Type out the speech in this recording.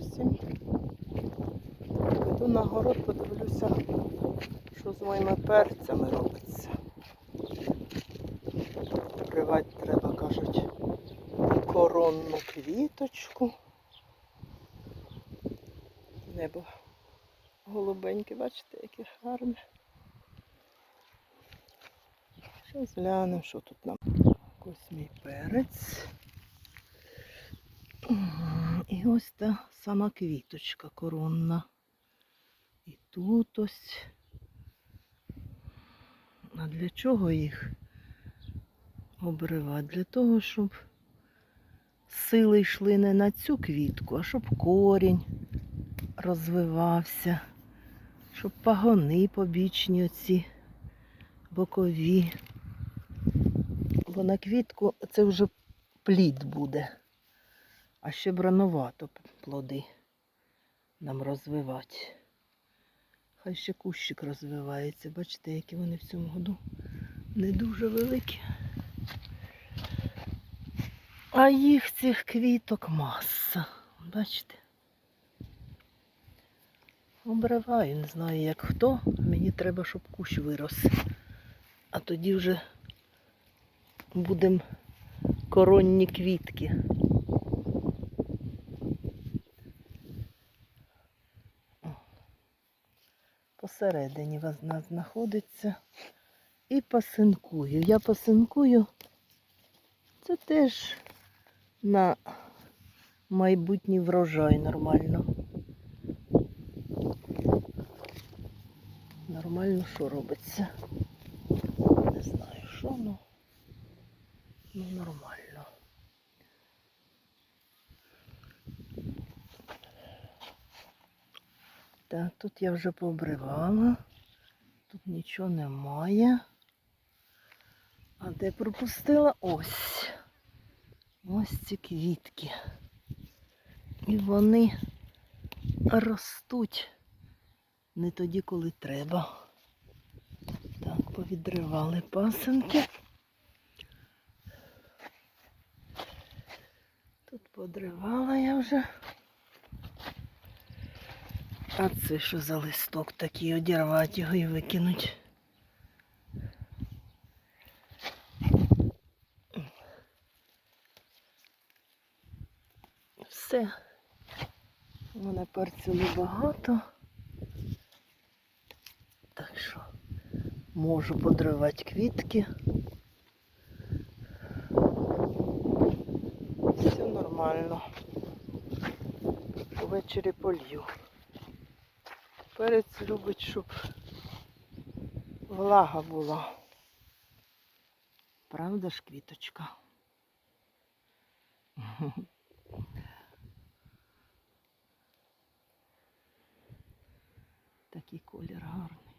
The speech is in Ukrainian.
зовсім. Піду на город, подивлюся, що з моїми перцями робиться. Привати треба, кажуть, коронну квіточку. Небо голубеньке, бачите, яке гарне. Щось глянемо, що тут нам. Ось мій перець. І ось та сама квіточка коронна. І тут ось. А для чого їх обривати? Для того, щоб сили йшли не на цю квітку, а щоб корінь розвивався, щоб пагони побічні оці бокові. Бо на квітку це вже плід буде. А ще б рановато плоди нам розвивати. Хай ще кущик розвивається. Бачите, які вони в цьому году не дуже великі. А їх цих квіток маса. Бачите? Обриваю, не знаю як хто. Мені треба, щоб кущ вирос. А тоді вже будемо коронні квітки. Посередині вона знаходиться. І пасинкую. Я пасинкую. Це теж на майбутній врожай нормально. Нормально що робиться. Не знаю що, ну, ну нормально. Так, тут я вже пообривала. Тут нічого немає. А де пропустила? Ось. Ось ці квітки. І вони ростуть не тоді, коли треба. Так, повідривали пасенки. Тут подривала я вже. А це що за листок такий, одірвати його і викинуть. Все. У мене перцю небагато. Так що можу подривати квітки. Все нормально. Ввечері полью. Перець любить, щоб влага була. Правда ж, квіточка? Такий колір гарний.